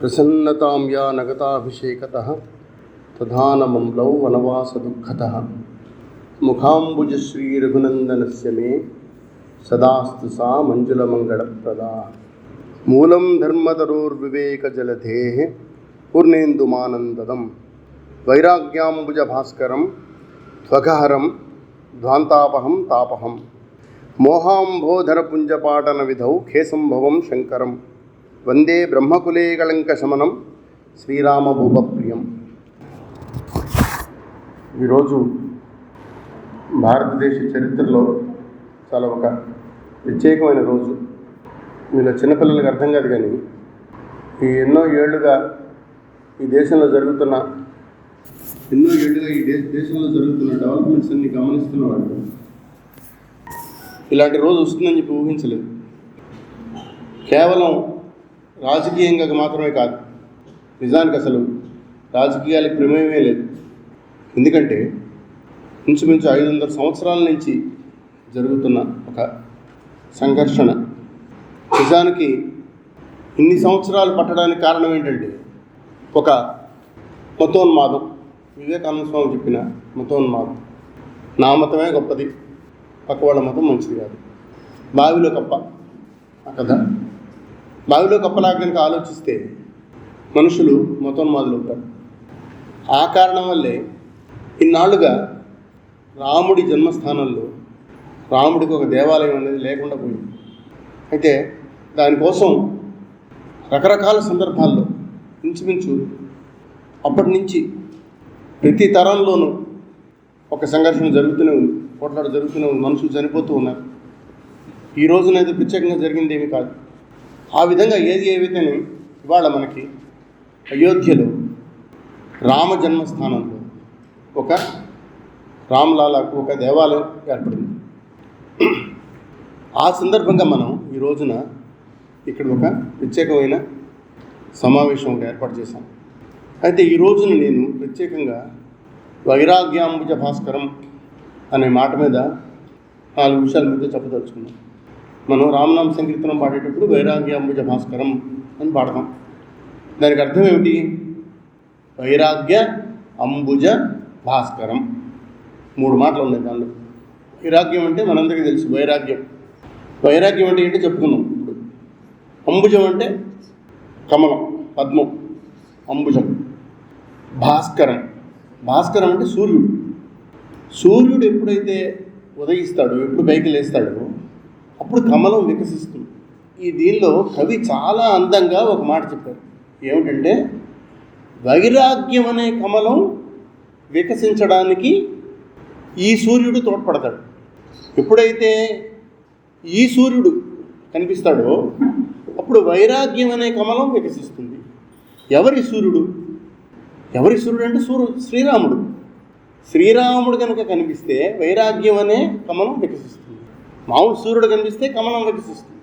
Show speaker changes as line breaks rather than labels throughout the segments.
ప్రసన్నతాం yeah నగతాభిషేకత తధానమంలౌ వనవాసదుఃఖత ముఖాంబుజశ్రీరఘునందనస్య మే సదాస్తు సా మంజులమంగళప్రదా మూలం ధర్మతరోర్వివేకజలధే పూర్ణేందుమానందదం వైరాగ్యాంబుజభాస్కరం త్వగహరం ధ్వాంతాపహం తాపహం మోహాంబోధరపుంజపాటన విధౌ ఖేసంభవం శంకరం వందే బ్రహ్మకులే కళంకశమనం శ్రీరామభూపప్రియం. ఈరోజు భారతదేశ చరిత్రలో చాలా ఒక ప్రత్యేకమైన రోజు. మీలో చిన్నపిల్లలకి అర్థం కాదు కానీ ఈ ఎన్నో ఏళ్ళుగా ఈ దేశంలో జరుగుతున్న ఎన్నో ఏళ్ళుగా ఈ దేశ దేశంలో జరుగుతున్న డెవలప్మెంట్స్ అన్ని గమనిస్తున్నవాడు ఇలాంటి రోజు వస్తుందని చెప్పి ఊహించలేదు. కేవలం రాజకీయంగా మాత్రమే కాదు నిజానికి అసలు రాజకీయాలకు ప్రమేయమే లేదు. ఎందుకంటే ఇంచుమించు ఐదు వందల సంవత్సరాల నుంచి జరుగుతున్న ఒక సంఘర్షణ. నిజానికి ఇన్ని సంవత్సరాలు పట్టడానికి కారణం ఏంటంటే ఒక మతోన్మాదం. వివేకానంద స్వామి చెప్పిన మతోన్మాదం. నా మతమే గొప్పది పక్క వాళ్ళ మతం మంచిది కాదు. బావిలో కప్ప ఆ కథ. బావిలో కప్పలా కనుక ఆలోచిస్తే మనుషులు మతోన్మాదులు అవుతారు ఆ కారణం వల్లే ఇన్నాళ్ళుగా రాముడి జన్మస్థానంలో రాముడికి ఒక దేవాలయం అనేది లేకుండా పోయింది. అయితే దానికోసం రకరకాల సందర్భాల్లో ఇంచుమించు అప్పటి నుంచి ప్రతి తరంలోనూ ఒక సంఘర్షణ జరుగుతూనే ఉంది పోట్లాట జరుగుతూనే ఉంది మనుషులు చనిపోతూ ఉన్నారు. ఈ రోజునైతే ప్రత్యేకంగా జరిగింది ఏమి కాదు. ఆ విధంగా ఏది ఏవైతేనే ఇవాళ మనకి అయోధ్యలో రామ జన్మస్థానంలో ఒక రామ్లాలకు ఒక దేవాలయం ఏర్పడింది. ఆ సందర్భంగా మనం ఈ రోజున ఇక్కడ ఒక ప్రత్యేకమైన సమావేశం ఏర్పాటు చేశాం. అయితే ఈ రోజున నేను ప్రత్యేకంగా వైరాగ్యాంబుజ భాస్కరం అనే మాట మీద నాలుగు విషయాల మీద చెప్పదలుచుకున్నాను. మనం రామనామ సంకీర్తనం పాడేటప్పుడు వైరాగ్యాంబుజ భాస్కరం అని పాడతాం. దానికి అర్థం ఏమిటి? వైరాగ్య అంబుజ భాస్కరం. మూడు మాటలు ఉన్నాయి దానిలో. వైరాగ్యం అంటే మనందరికీ తెలుసు వైరాగ్యం. వైరాగ్యం అంటే ఏంటో చెప్పుకున్నాం ఇప్పుడు. అంబుజం అంటే కమలం పద్మం అంబుజం. భాస్కరం. భాస్కరం అంటే సూర్యుడు. సూర్యుడు ఎప్పుడైతే ఉదయిస్తాడో ఎప్పుడు పైకి లేస్తాడో అప్పుడు కమలం వికసిస్తుంది. ఈ దీనిలో కవి చాలా అందంగా ఒక మాట చెప్పారు. ఏమిటంటే వైరాగ్యం అనే కమలం వికసించడానికి ఈ సూర్యుడు తోడ్పడతాడు. ఎప్పుడైతే ఈ సూర్యుడు కనిపిస్తాడో అప్పుడు వైరాగ్యం అనే కమలం వికసిస్తుంది. ఎవరి సూర్యుడు? ఎవరి సూర్యుడు అంటే సూర్యు శ్రీరాముడు. శ్రీరాముడు కనుక కనిపిస్తే వైరాగ్యం అనే కమలం వికసిస్తుంది. మామూలు సూర్యుడు కనిపిస్తే కమలం వికసిస్తుంది.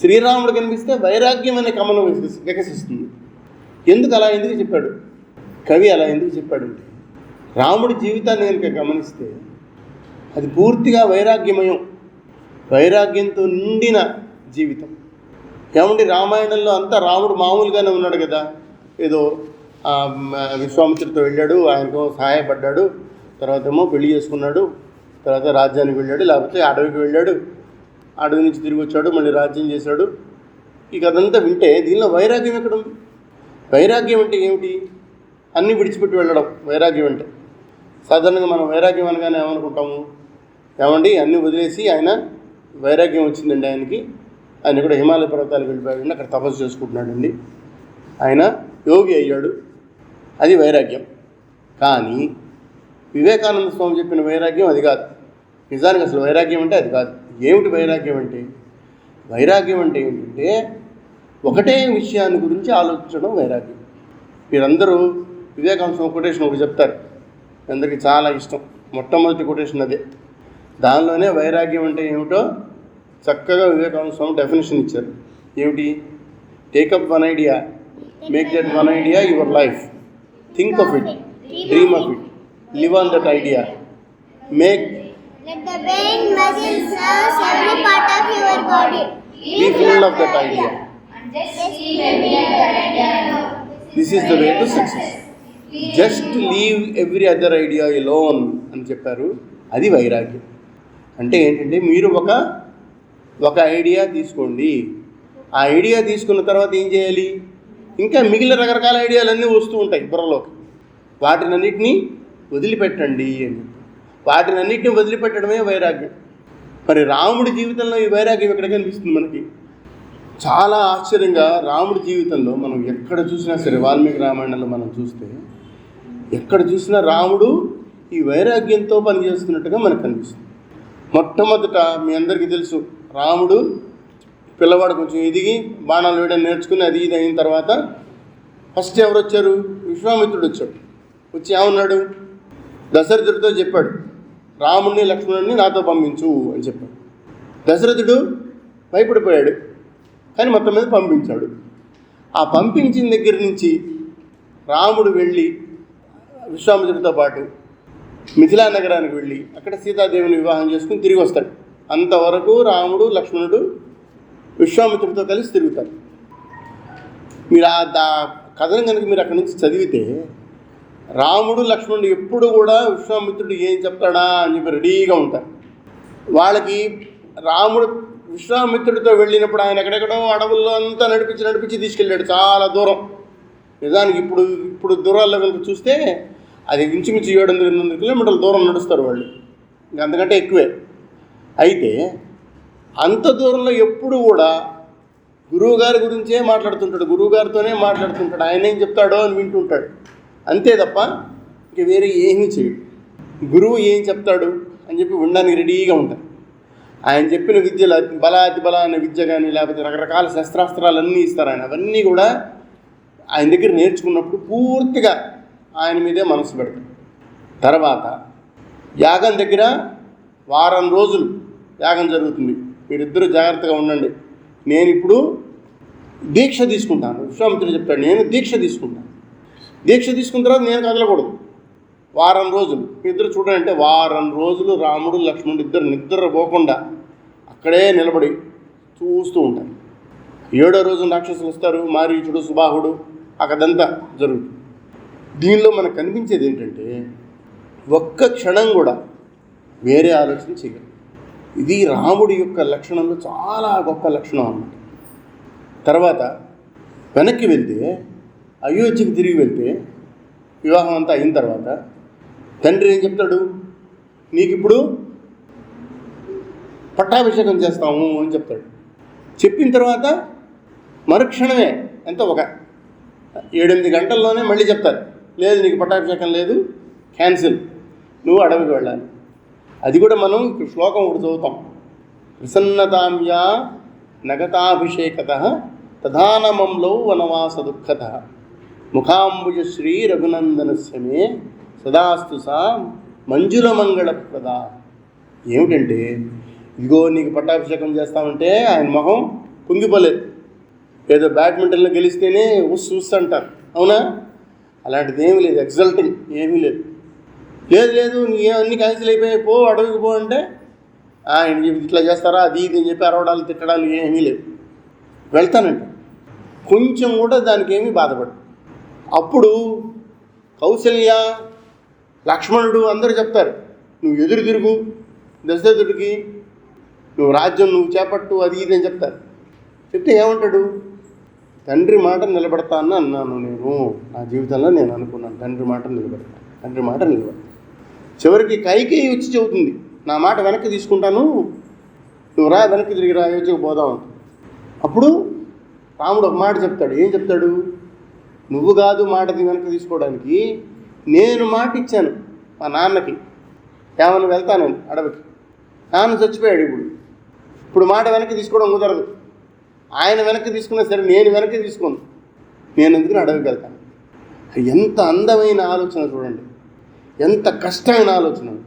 శ్రీరాముడు కనిపిస్తే వైరాగ్యం అనే కమలం వికసిస్తుంది. ఎందుకు అలా ఎందుకు చెప్పాడు? కవి అలా ఎందుకు చెప్పాడంటే రాముడి జీవితాన్ని కనుక గమనిస్తే అది పూర్తిగా వైరాగ్యమయం వైరాగ్యంతో నిండిన జీవితం. ఏమంటే రామాయణంలో అంతా రాముడు మామూలుగానే ఉన్నాడు కదా? ఏదో విశ్వామిత్రితో విశ్వామిత్రుడితో వెళ్ళాడు ఆయనకు సహాయపడ్డాడు తర్వాత ఏమో పెళ్ళి చేసుకున్నాడు తర్వాత రాజ్యానికి వెళ్ళాడు లేకపోతే అడవికి వెళ్ళాడు. అడవి నుంచి తిరిగి వచ్చాడు మళ్ళీ రాజ్యం చేశాడు. ఇక అదంతా వింటే దీనిలో వైరాగ్యం ఎక్కడ ఉంది? వైరాగ్యం అంటే ఏమిటి? అన్నీ విడిచిపెట్టి వెళ్ళడం వైరాగ్యం అంటే. సాధారణంగా మనం వైరాగ్యం అనగానే ఏమనుకుంటాము? ఏమండి? అన్నీ వదిలేసి ఆయన వైరాగ్యం వచ్చిందండి ఆయనకి. ఆయన కూడా హిమాలయ పర్వతాలకు వెళ్ళిపోయాడండి అక్కడ తపస్సు చేసుకుంటున్నాడండి. ఆయన యోగి అయ్యాడు. అది వైరాగ్యం. కానీ వివేకానంద స్వామి చెప్పిన వైరాగ్యం అది కాదు. నిజానికి అసలు వైరాగ్యం అంటే అది కాదు. ఏమిటి వైరాగ్యం అంటే? వైరాగ్యం అంటే ఏంటంటే ఒకటే విషయాన్ని గురించి ఆలోచించడం వైరాగ్యం. మీరందరూ వివేకానంద కొటేషన్ ఒకటి చెప్తారు. అందరికీ చాలా ఇష్టం. మొట్టమొదటి కొటేషన్ అదే. దానిలోనే వైరాగ్యం అంటే ఏమిటో చక్కగా వివేకానంద స్వామి డెఫినేషన్ ఇచ్చారు. ఏమిటి? Take up one idea. Make that one idea your life. Think of it. Dream of it. Live on that idea. Make
Let the brain muscles serve every part of your body.
be full of that idea.
And just we are the idea.
This is the way to success just leave every other idea alone అని చెప్పారు. అది వైరాగ్యం. అంటే ఏంటంటే మీరు ఒక ఒక idea తీసుకోండి. ఆ ఐడియా తీసుకున్న తర్వాత ఏం చేయాలి? ఇంకా మిగిలిన రకరకాల ఐడియాలన్నీ వస్తూ ఉంటాయి బుర్రలోకి. వాటినన్నిటినీ వదిలిపెట్టండి అని. వాటిని వాటినన్నిటిని వదిలిపెట్టడమే వైరాగ్యం. మరి రాముడి జీవితంలో ఈ వైరాగ్యం ఎక్కడ కనిపిస్తుంది మనకి? చాలా ఆశ్చర్యంగా రాముడి జీవితంలో మనం ఎక్కడ చూసినా సరే వాల్మీకి రామాయణంలో మనం చూస్తే ఎక్కడ చూసినా రాముడు ఈ వైరాగ్యంతో పనిచేస్తున్నట్టుగా మనకు కనిపిస్తుంది. మొట్టమొదట మీ అందరికీ తెలుసు రాముడు పిల్లవాడు కొంచెం ఎదిగి బాణాలు వేయడం నేర్చుకుని అది ఇది అయిన తర్వాత ఫస్ట్ ఎవరు వచ్చారు విశ్వామిత్రుడు వచ్చాడు. వచ్చి ఏమన్నాడు? దశరథుడితో చెప్పాడు రాముణ్ణి లక్ష్మణుడిని నాతో పంపించు అని చెప్పాడు. దశరథుడు భయపడిపోయాడు. కానీ మొత్తం మీద పంపించాడు. ఆ పంపించిన దగ్గర నుంచి రాముడు వెళ్ళి విశ్వామిత్రుడితో పాటు మిథిలా నగరానికి వెళ్ళి అక్కడ సీతాదేవిని వివాహం చేసుకుని తిరిగి వస్తాడు. అంతవరకు రాముడు లక్ష్మణుడు విశ్వామిత్రుడితో కలిసి తిరుగుతారు. మీరు ఆ దా కథను కనుక మీరు అక్కడి నుంచి చదివితే రాముడు లక్ష్మణుడు ఎప్పుడు కూడా విశ్వామిత్రుడు ఏం చెప్తాడా అని చెప్పి రెడీగా ఉంటారు. వాళ్ళకి రాముడు విశ్వామిత్రుడితో వెళ్ళినప్పుడు ఆయన ఎక్కడెక్కడో అడవుల్లో అంతా నడిపించి నడిపించి తీసుకెళ్ళాడు చాలా దూరం. నిజానికి ఇప్పుడు ఇప్పుడు దూరాల్లో కనుక చూస్తే అది ఇంచుమించు ఏడు వందల ఎనిమిది వందల కిలోమీటర్ల దూరం నడుస్తారు వాళ్ళు. ఇంకా అంతకంటే ఎక్కువే. అయితే అంత దూరంలో ఎప్పుడు కూడా గురువు గారి గురించే మాట్లాడుతుంటాడు గురువు గారితోనే మాట్లాడుతుంటాడు. ఆయన ఏం చెప్తాడో అని వింటుంటాడు. అంతే తప్ప ఇంక వేరే ఏమీ చేయడు. గురువు ఏం చెప్తాడు అని చెప్పి ఉండడానికి రెడీగా ఉంటారు. ఆయన చెప్పిన విద్యలు అతి బల అనే విద్య కానీ లేకపోతే రకరకాల శస్త్రాస్త్రాలన్నీ ఇస్తారు ఆయన. అవన్నీ కూడా ఆయన దగ్గర నేర్చుకున్నప్పుడు పూర్తిగా ఆయన మీదే మనసు పెడతాడు తర్వాత యాగం దగ్గర వారం రోజులు యాగం జరుగుతుంది. మీరిద్దరూ జాగ్రత్తగా ఉండండి. నేను ఇప్పుడు దీక్ష తీసుకుంటాను. విశ్వామిత్రుడు చెప్తాడు నేను దీక్ష తీసుకుంటాను. దీక్ష తీసుకున్న తర్వాత నేను కదలకూడదు. వారం రోజులు. ఇద్దరు చూడండి అంటే వారం రోజులు రాముడు లక్ష్మణుడు ఇద్దరు నిద్ర పోకుండా అక్కడే నిలబడి చూస్తూ ఉంటారు. ఏడో రోజు రాక్షసులు వస్తారు. మారీచుడు సుబాహుడు అక్కడంతా జరుగుతుంది. దీనిలో మనకు కనిపించేది ఏంటంటే ఒక్క క్షణం కూడా వేరే ఆలోచన చేయరు. ఇది రాముడి యొక్క లక్షణంలో చాలా గొప్ప లక్షణం అన్నమాట. తర్వాత వెనక్కి వెళ్తే అయోధ్యకు తిరిగి వెళ్తే వివాహం అంతా అయిన తర్వాత తండ్రి ఏం చెప్తాడు? నీకు ఇప్పుడు పట్టాభిషేకం చేస్తాము అని చెప్తాడు. చెప్పిన తర్వాత మరుక్షణమే ఎంత ఒక ఏడెనిమిది గంటల్లోనే మళ్ళీ చెప్తారు. లేదు నీకు పట్టాభిషేకం లేదు క్యాన్సిల్. నువ్వు అడవికి వెళ్ళాలి. అది కూడా మనం ఇక్కడ శ్లోకం ఒకటి చదువుతాం. ప్రసన్నతామ్యా నగతాభిషేకత తధానమంలో వనవాస దుఃఖత. ముఖాంబుజ శ్రీ రఘునందనస్య మే సదాస్తు సా మంజుల మంగళప్రద. ఏమిటంటే ఇదిగో నీకు పట్టాభిషేకం చేస్తామంటే ఆయన మొహం కుంగిపోలేదు. ఏదో బ్యాడ్మింటన్లో గెలిస్తేనే ఉస్సు ఉస్సు అంటారు. అవునా? అలాంటిది ఏమీ లేదు ఎగ్జల్టింగ్ ఏమీ లేదు. లేదు లేదు నీ అన్ని క్యాన్సిల్ అయిపోయాయి పో అడవికి పో అంటే ఆయన ఇట్లా చేస్తారా అది ఇది అని చెప్పి అరవడాలు తిట్టడాలు ఏమీ లేవు. వెళ్తానంట. కొంచెం కూడా దానికి ఏమీ బాధపడదు అప్పుడు కౌశల్య లక్ష్మణుడు అందరూ చెప్తారు నువ్వు ఎదురు తిరుగు దశరథుడికి నువ్వు రాజ్యం నువ్వు చేపట్టు అది ఇది అని చెప్తారు చెప్తే ఏమంటాడు? తండ్రి మాట నిలబెడతానని అన్నాను నేను. నా జీవితంలో నేను అనుకున్నాను. తండ్రి మాట నిలబెడతాను తండ్రి మాట నిలబెడతాను చివరికి కైకేయి వచ్చి చెబుతుంది నా మాట వెనక్కి తీసుకుంటాను నువ్వు రా వెనక్కి తిరిగి రా పోదాం అప్పుడు రాముడు ఒక మాట చెప్తాడు ఏం చెప్తాడు? నువ్వు కాదు మాటది వెనక్కి తీసుకోవడానికి నేను మాట ఇచ్చాను మా నాన్నకి. ఏమన్నా వెళ్తానని అడవికి. నాన్న చచ్చిపోయాడు ఇప్పుడు. ఇప్పుడు మాట వెనక్కి తీసుకోవడం కుదరదు ఆయన వెనక్కి తీసుకున్నా సరే నేను వెనక్కి తీసుకోను. నేను ఎందుకు అడవికి వెళ్తాను? ఎంత అందమైన ఆలోచన చూడండి. ఎంత కష్టమైన ఆలోచన.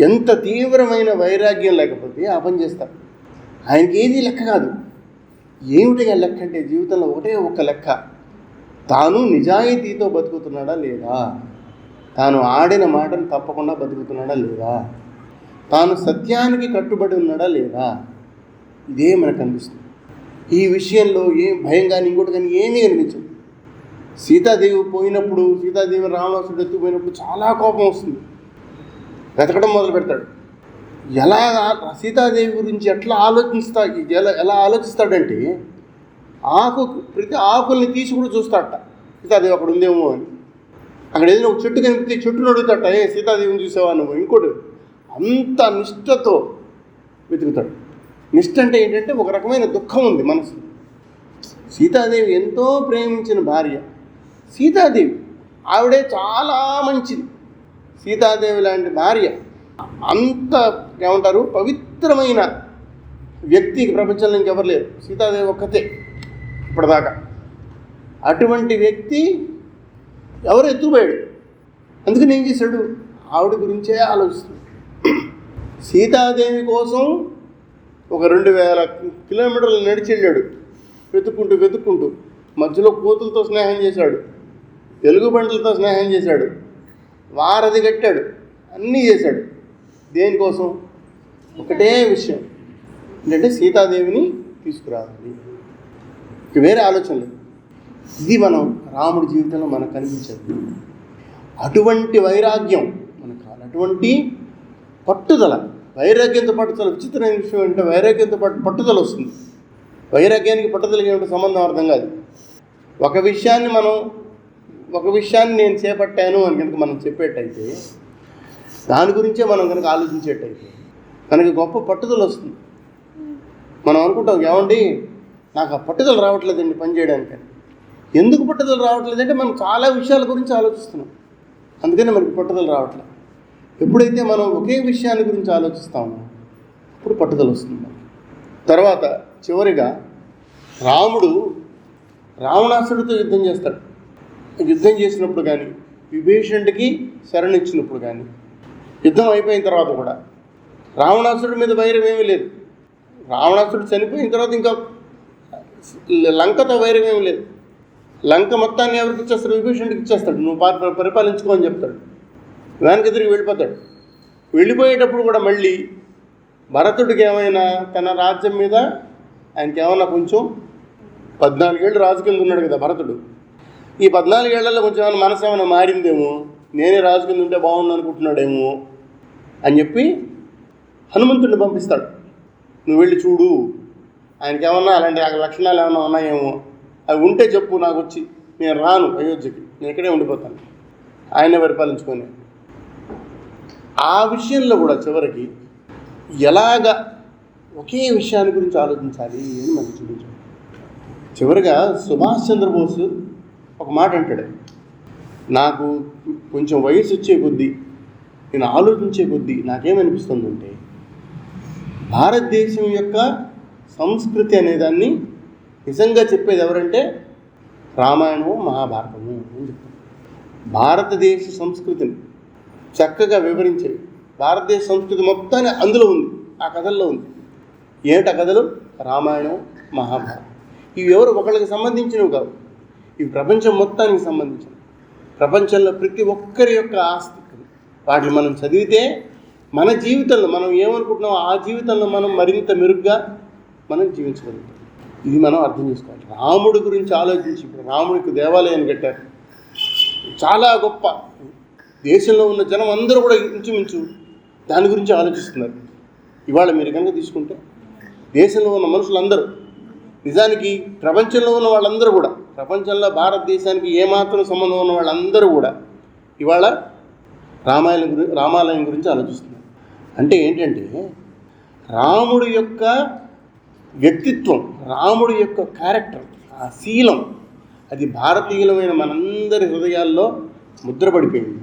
ఎంత తీవ్రమైన వైరాగ్యం లేకపోతే ఆ పని చేస్తారు. ఆయనకి ఏది లెక్క కాదు. ఏమిటిగా లెక్క అంటే జీవితంలో ఒకటే ఒక లెక్క. తాను నిజాయితీతో బతుకుతున్నాడా లేదా? తాను ఆడిన మాటను తప్పకుండా బతుకుతున్నాడా లేదా? తాను సత్యానికి కట్టుబడి ఉన్నాడా లేదా? ఇదే మనకు అనిపిస్తుంది. ఈ విషయంలో ఏం భయం కానీ ఇంకోటి కానీ ఏమీ అనిపించదు సీతాదేవి పోయినప్పుడు సీతాదేవి రావణాసుడు ఎత్తుకుపోయినప్పుడు చాలా కోపం వస్తుంది. వెతకడం మొదలు పెడతాడు. ఎలా సీతాదేవి గురించి ఎట్లా ఆలోచిస్తా ఎలా ఎలా ఆలోచిస్తాడంటే ఆకు ప్రతి ఆకుల్ని తీసి కూడా చూస్తాడట. సీతాదేవి అక్కడ ఉందేమో అని. అక్కడ ఏదైనా ఒక చెట్టు కనిపితే చెట్టును అడుగుతాట ఏ సీతాదేవిని చూసావా నువ్వు? ఇంకోటి అంత నిష్ఠతో వెతుకుతాడు. నిష్ఠ అంటే ఏంటంటే ఒక రకమైన దుఃఖం ఉంది మనసు సీతాదేవి ఎంతో ప్రేమించిన భార్య. సీతాదేవి ఆవిడే చాలా మంచిది. సీతాదేవి లాంటి భార్య అంత ఏమంటారు? పవిత్రమైన వ్యక్తి ప్రపంచంలో ఇంకెవరు లేరు. సీతాదేవి ఒక్కతే. ఇప్పటిదాకా. అటువంటి వ్యక్తి ఎవరు ఎత్తుపోయాడు అందుకని ఏం చేశాడు? ఆవిడ గురించే ఆలోచిస్తుంది సీతాదేవి కోసం ఒక రెండు వేల కిలోమీటర్లు నడిచి వెళ్ళాడు. వెతుక్కుంటూ వెతుక్కుంటూ మధ్యలో కోతులతో స్నేహం చేశాడు. తెలుగు బండ్లతో స్నేహం చేశాడు. వారధి కట్టాడు. అన్నీ చేశాడు. దేనికోసం? ఒకటే విషయం. ఏంటంటే సీతాదేవిని తీసుకురావాలి. వేరే ఆలోచన లేదు. ఇది మనం రాముడి జీవితంలో మనకు కనిపించదు. అటువంటి వైరాగ్యం మనకు కావాలి అటువంటి పట్టుదల వైరాగ్యంతో పట్టుదల విచిత్రమైన విషయం అంటే వైరాగ్యంతో పాటు పట్టుదల వస్తుంది. వైరాగ్యానికి పట్టుదలకి ఏమిటో సంబంధం అర్థం కాదు. ఒక విషయాన్ని మనం ఒక విషయాన్ని నేను చేపట్టాను అని కనుక మనం చెప్పేటైతే దాని గురించే మనం కనుక ఆలోచించేటైతే మనకి గొప్ప పట్టుదల వస్తుంది. మనం అనుకుంటాం ఏమండి? నాకు ఆ పట్టుదల రావట్లేదండి పని చేయడానికి. ఎందుకు పట్టుదల రావట్లేదంటే మనం చాలా విషయాల గురించి ఆలోచిస్తున్నాం. అందుకని మనకి పట్టుదల రావట్లేదు ఎప్పుడైతే మనం ఒకే విషయాన్ని గురించి ఆలోచిస్తామో అప్పుడు పట్టుదల వస్తుంది తర్వాత చివరిగా రాముడు రావణాసుడితో యుద్ధం చేస్తాడు. యుద్ధం చేసినప్పుడు కానీ విభీషణుడికి శరణిచ్చినప్పుడు కానీ యుద్ధం అయిపోయిన తర్వాత కూడా రావణాసుడి మీద వైరం ఏమీ లేదు. రావణాసుడు చనిపోయిన తర్వాత ఇంకా లంకతో వైరం ఏమి లేదు. లంక మొత్తాన్ని ఎవరికి ఇచ్చేస్తాడు? విభీషణుడికి ఇచ్చేస్తాడు. నువ్వు పరిపాలించుకో అని చెప్తాడు. వెనక్కి తిరిగి వెళ్ళిపోతాడు. వెళ్ళిపోయేటప్పుడు కూడా మళ్ళీ భరతుడికి ఏమైనా తన రాజ్యం మీద ఆయనకి ఏమైనా కొంచెం పద్నాలుగేళ్ళు రాజు కింద ఉన్నాడు కదా భరతుడు. ఈ పద్నాలుగేళ్ళలో కొంచెం ఏమైనా మనసు ఏమైనా మారిందేమో? నేనే రాజు కింద ఉంటే బాగుంది అనుకుంటున్నాడేమో? అని చెప్పి హనుమంతుడిని పంపిస్తాడు. నువ్వు వెళ్ళి చూడు. ఆయనకి ఏమన్నా అలాంటి ఆ లక్షణాలు ఏమైనా ఉన్నాయేమో అవి ఉంటే చెప్పు నాకు వచ్చి నేను రాను అయోధ్యకి. నేను ఇక్కడే ఉండిపోతాను. ఆయనే పరిపాలించుకొని. ఆ విషయంలో కూడా చివరికి ఎలాగ ఒకే విషయాన్ని గురించి ఆలోచించాలి అని మనకు చూపించాలి చివరిగా సుభాష్ చంద్రబోస్ ఒక మాట అంటాడు. నాకు కొంచెం వయసు వచ్చే కొద్దీ నేను ఆలోచించే కొద్దీ నాకేమనిపిస్తుందంటే భారతదేశం యొక్క సంస్కృతి అనేదాన్ని నిజంగా చెప్పేది ఎవరంటే రామాయణము మహాభారతము అని చెప్తారు. భారతదేశ సంస్కృతిని చక్కగా వివరించేవి భారతదేశ సంస్కృతి మొత్తాన్ని అందులో ఉంది ఆ కథల్లో ఉంది. ఏమిటి కథలు? రామాయణం మహాభారతం. ఇవి ఎవరు? ఒకళ్ళకి సంబంధించినవి కావు. ఇవి ప్రపంచం మొత్తానికి సంబంధించినవి. ప్రపంచంలో ప్రతి ఒక్కరి యొక్క ఆస్తి వాటిని మనం చదివితే మన జీవితంలో మనం ఏమనుకుంటున్నామో ఆ జీవితంలో మనం మరింత మెరుగ్గా మనం జీవించగలుగుతాం ఇది మనం అర్థం చేసుకోవాలి. రాముడి గురించి ఆలోచించి ఇప్పుడు రాముడికి దేవాలయాన్ని కట్టారు. చాలా గొప్ప దేశంలో ఉన్న జనం అందరూ కూడా ఇంచుమించు దాని గురించి ఆలోచిస్తున్నారు. ఇవాళ మీరు కనుక తీసుకుంటే దేశంలో ఉన్న మనుషులందరూ నిజానికి ప్రపంచంలో ఉన్న వాళ్ళందరూ కూడా ప్రపంచంలో భారతదేశానికి ఏమాత్రం సంబంధం ఉన్న వాళ్ళందరూ కూడా ఇవాళ రామాయణం గురి రామాలయం గురించి ఆలోచిస్తున్నారు. అంటే ఏంటంటే రాముడు యొక్క వ్యక్తిత్వం రాముడి యొక్క క్యారెక్టర్ ఆ శీలం అది భారతీయులమైన మనందరి హృదయాల్లో ముద్రపడిపోయింది.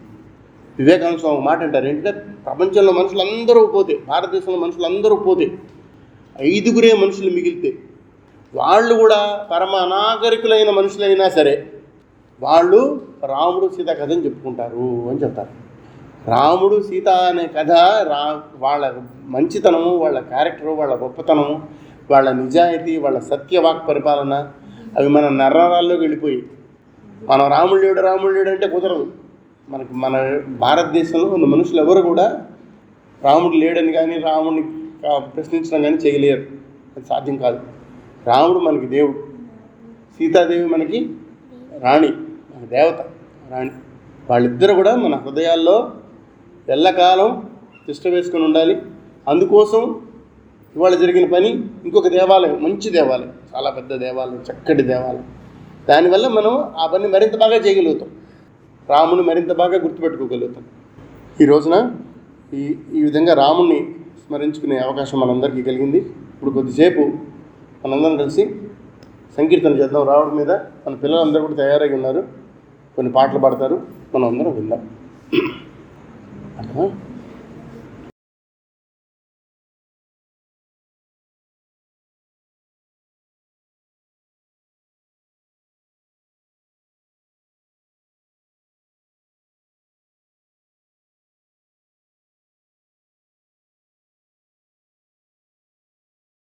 వివేకానంద స్వామి మాట అంటారు ఏంటంటే ప్రపంచంలో మనుషులందరూ పోతే భారతదేశంలో మనుషులందరూ పోతే ఐదుగురే మనుషులు మిగిలితే వాళ్ళు కూడా పరమ అనాగరికులైన మనుషులైనా సరే వాళ్ళు రాముడు సీత కథని చెప్పుకుంటారు అని చెప్తారు. రాముడు సీత అనే కథ రా వాళ్ళ మంచితనము వాళ్ళ క్యారెక్టరు వాళ్ళ గొప్పతనము వాళ్ళ నిజాయితీ వాళ్ళ సత్యవాక్ పరిపాలన అవి మన నర్రాల్లోకి వెళ్ళిపోయి. మనం రాముడు లేడు రాముడు లేడు అంటే కుదరదు. మనకి మన భారతదేశంలో ఉన్న మనుషులు ఎవరు కూడా రాముడు లేడని కానీ రాముడిని ప్రశ్నించడం కానీ చేయలేరు. అది సాధ్యం కాదు. రాముడు మనకి దేవుడు. సీతాదేవి మనకి రాణి మన దేవత రాణి. వాళ్ళిద్దరు కూడా మన హృదయాల్లో ఎల్లకాలం తిష్ట వేసుకొని ఉండాలి. అందుకోసం ఇవాళ జరిగిన పని ఇంకొక దేవాలయం మంచి దేవాలయం చాలా పెద్ద దేవాలయం చక్కటి దేవాలయం. దానివల్ల మనం ఆ పని మరింత బాగా చేయగలుగుతాం. రాముని మరింత బాగా గుర్తుపెట్టుకోగలుగుతాం. ఈ రోజున ఈ ఈ విధంగా రాముణ్ణి స్మరించుకునే అవకాశం మనందరికీ కలిగింది. ఇప్పుడు కొద్దిసేపు మనందరం కలిసి సంకీర్తన చేద్దాం. రావడం మీద మన పిల్లలందరూ కూడా తయారై ఉన్నారు. కొన్ని పాటలు పాడతారు. మనం అందరం విందాం.